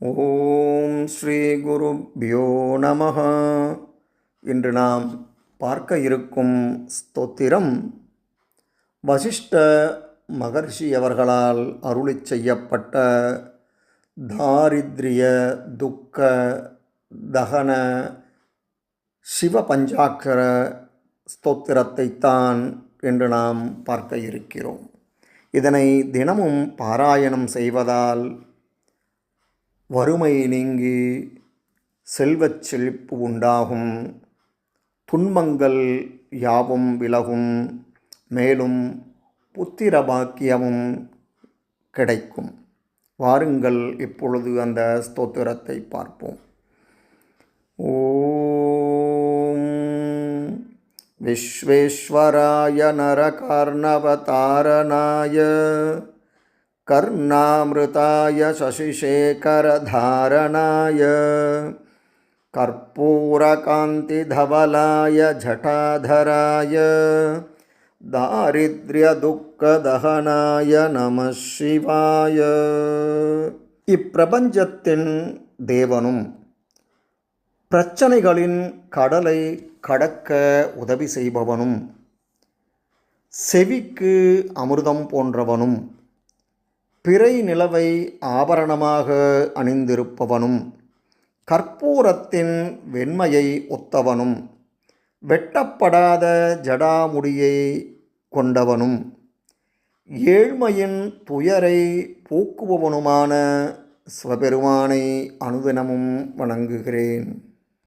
ஓம் ஸ்ரீ குருப்யோ நம இன்று நாம் பார்க்க இருக்கும் ஸ்தோத்திரம் வசிஷ்ட மகர்ஷி அவர்களால் அருளி செய்யப்பட்ட தாரித்ரிய துக்க தகன சிவ பஞ்சாக்கர ஸ்தோத்திரத்தைத்தான் என்று நாம் பார்க்க இருக்கிறோம். இதனை தினமும் பாராயணம் செய்வதால் வறுமை நீங்கி செல்வச் செழிப்பு உண்டாகும். துன்பங்கள் யாவும் விலகும். மேலும் புத்திர பாக்கியமும் கிடைக்கும். வாருங்கள் இப்பொழுது அந்த ஸ்தோத்திரத்தை பார்ப்போம். ஓம் விஸ்வேஸ்வராய நரகர்ணவதாரணாய कर्णामृताय शशिशेखरधारणाय कर्पूरकान्तिधवलाय जटाधराय दारिद्र्यदुःखदहनाय நம சிவாய இப்பிரபஞ்சத்தின் தேவனும் பிரச்சனைகளின் கடலை கடக்க உதவி செய்பவனும் செவிக்கு அமிர்தம் போன்றவனும் பிறை நிலவை ஆபரணமாக அணிந்திருப்பவனும் கற்பூரத்தின் வெண்மையை ஒத்தவனும் வெட்டப்படாத ஜடாமுடியை கொண்டவனும் ஏழ்மையின் துயரை போக்குபவனுமான சிவபெருமானை அனுதினமும் வணங்குகிறேன்.